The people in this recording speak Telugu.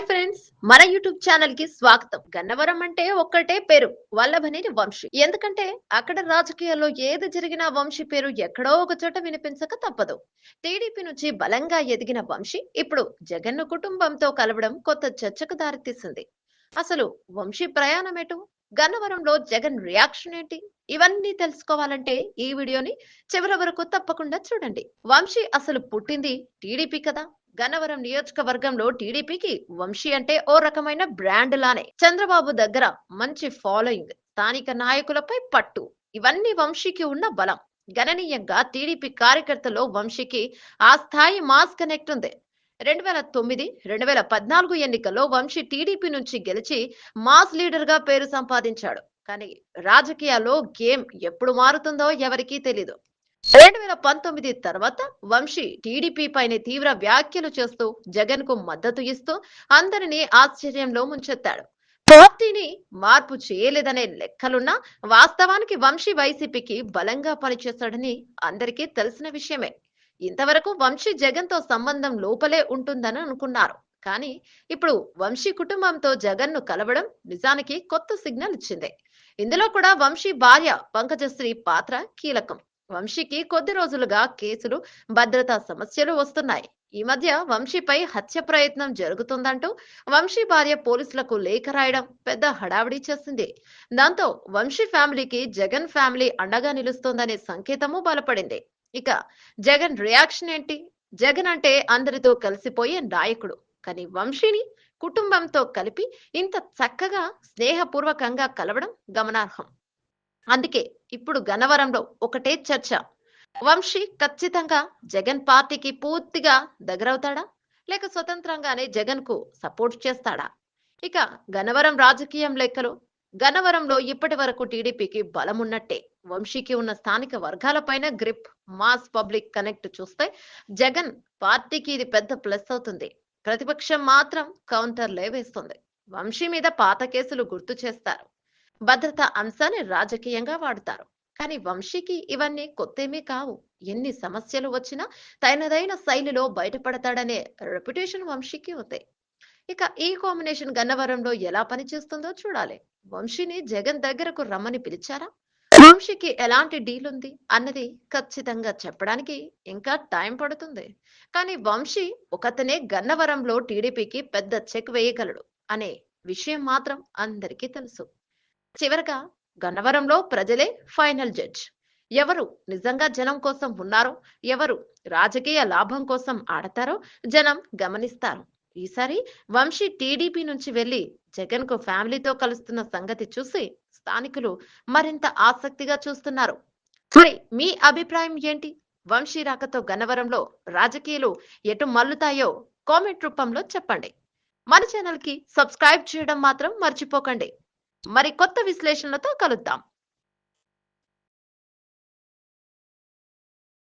హాయ్ ఫ్రెండ్స్ మన యూట్యూబ్ ఛానల్కి స్వాగతం. గన్నవరం అంటే ఒక్కటే పేరు వల్లభనేని వంశీ. ఎందుకంటే అక్కడ రాజకీయాల్లో ఏది జరిగినా వంశీ పేరు ఎక్కడో ఒక చోట వినిపించక తప్పదు. టీడీపీ నుంచి బలంగా ఎదిగిన వంశీ ఇప్పుడు జగన్ కుటుంబంతో కలవడం కొత్త చర్చకు దారితీసింది. అసలు వంశీ ప్రయాణం ఎటు? గన్నవరంలో జగన్ రియాక్షన్ ఏంటి? ఇవన్నీ తెలుసుకోవాలంటే ఈ వీడియోని చివరి వరకు తప్పకుండా చూడండి. వంశీ అసలు పుట్టింది టీడీపీ కదా? గన్నవరం నియోజకవర్గంలో టీడీపీకి వంశీ అంటే ఓ రకమైన బ్రాండ్ లానే. చంద్రబాబు దగ్గర మంచి ఫాలోయింగ్ స్థానిక నాయకులపై పట్టు ఇవన్నీ వంశీకి ఉన్న బలం. గణనీయంగా టీడీపీ కార్యకర్తలో వంశీకి ఆ స్థాయి మాస్ కనెక్ట్ ఉంది. రెండు వేల తొమ్మిది రెండు వేల పద్నాలుగు ఎన్నికల్లో వంశీ టీడీపీ నుంచి గెలిచి మాస్ లీడర్గా పేరు సంపాదించాడు. కానీ రాజకీయాల్లో గేమ్ ఎప్పుడు మారుతుందో ఎవరికీ తెలీదు. రెండు వేల పంతొమ్మిది తర్వాత వంశీ టీడీపీ పైన తీవ్ర వ్యాఖ్యలు చేస్తూ జగన్కు మద్దతు ఇస్తూ అందరినీ ఆశ్చర్యంలో ముంచెత్తాడు. పార్టీని మార్పు చేయలేదనే లెక్కలున్నా వాస్తవానికి వంశీ వైసీపీకి బలంగా పనిచేస్తాడని అందరికీ తెలిసిన విషయమే. ఇంతవరకు వంశీ జగన్తో సంబంధం లోపలే ఉంటుందని అనుకున్నారు. కానీ ఇప్పుడు వంశీ కుటుంబంతో జగన్ను కలవడం నిజానికి కొత్త సిగ్నల్ ఇచ్చింది. ఇందులో కూడా వంశీ భార్య పంకజశ్రీ పాత్ర కీలకం. వంశీకి కొద్ది రోజులుగా కేసులు భద్రతా సమస్యలు వస్తున్నాయి. ఈ మధ్య వంశీపై హత్య ప్రయత్నం జరుగుతుందంటూ వంశీ భార్య పోలీసులకు లేఖ రాయడం పెద్ద హడావిడి చేసింది. దాంతో వంశీ ఫ్యామిలీకి జగన్ ఫ్యామిలీ అండగా నిలుస్తోందనే సంకేతము బలపడింది. ఇక జగన్ రియాక్షన్ ఏంటి? జగన్ అంటే అందరితో కలిసిపోయే నాయకుడు. కానీ వంశీని కుటుంబంతో కలిపి ఇంత చక్కగా స్నేహపూర్వకంగా కలవడం గమనార్హం. అందుకే ఇప్పుడు గన్నవరంలో ఒకటే చర్చ. వంశీ ఖచ్చితంగా జగన్ పార్టీకి పూర్తిగా దగ్గరవుతాడా? లేక స్వతంత్రంగానే జగన్కు సపోర్ట్ చేస్తాడా? ఇక గనవరం రాజకీయం లెక్కలు. గనవరంలో ఇప్పటి వరకు టీడీపీకి బలం ఉన్నట్టే వంశీకి ఉన్న స్థానిక వర్గాలపైన గ్రిప్ మాస్ పబ్లిక్ కనెక్ట్ చూస్తే జగన్ పార్టీకి ఇది పెద్ద ప్లస్ అవుతుంది. ప్రతిపక్షం మాత్రం కౌంటర్లే వేస్తుంది వంశీ మీద పాత కేసులు గుర్తు చేస్తారు. భద్రతా అంశాన్ని రాజకీయంగా వాడుతారు. కానీ వంశీకి ఇవన్నీ కొత్తేమీ కావు. ఎన్ని సమస్యలు వచ్చినా తనదైన శైలిలో బయటపడతాడనే రెప్యుటేషన్ వంశీకి ఉంది ఇక ఈ కాంబినేషన్ గన్నవరంలో ఎలా పనిచేస్తుందో చూడాలి. వంశీని జగన్ దగ్గరకు రమ్మని పిలిచారా? వంశీకి ఎలాంటి డీల్ ఉంది? అన్నది ఖచ్చితంగా చెప్పడానికి ఇంకా టైం పడుతుంది. కానీ వంశీ ఒకతనే గన్నవరంలో టీడీపీకి పెద్ద చెక్ వేయగలడు అనే విషయం మాత్రం అందరికీ తెలుసు. చివరగా గన్నవరంలో ప్రజలే ఫైనల్ జడ్జ్. ఎవరు నిజంగా జనం కోసం ఉన్నారో ఎవరు రాజకీయ లాభం కోసం ఆడతారో జనం గమనిస్తారు. ఈసారి వంశీ టీడీపీ నుంచి వెళ్ళి జగన్కు ఫ్యామిలీతో కలుస్తున్న సంగతి చూసి స్థానికులు మరింత ఆసక్తిగా చూస్తున్నారు. మరి మీ అభిప్రాయం ఏంటి? వంశీ రాకతో గన్నవరంలో రాజకీయాలు ఎటు మల్లుతాయో కామెంట్ రూపంలో చెప్పండి. మన ఛానల్కి సబ్స్క్రైబ్ చేయడం మాత్రం మర్చిపోకండి. మరి కొత్త విశ్లేషణలతో కలుద్దాం.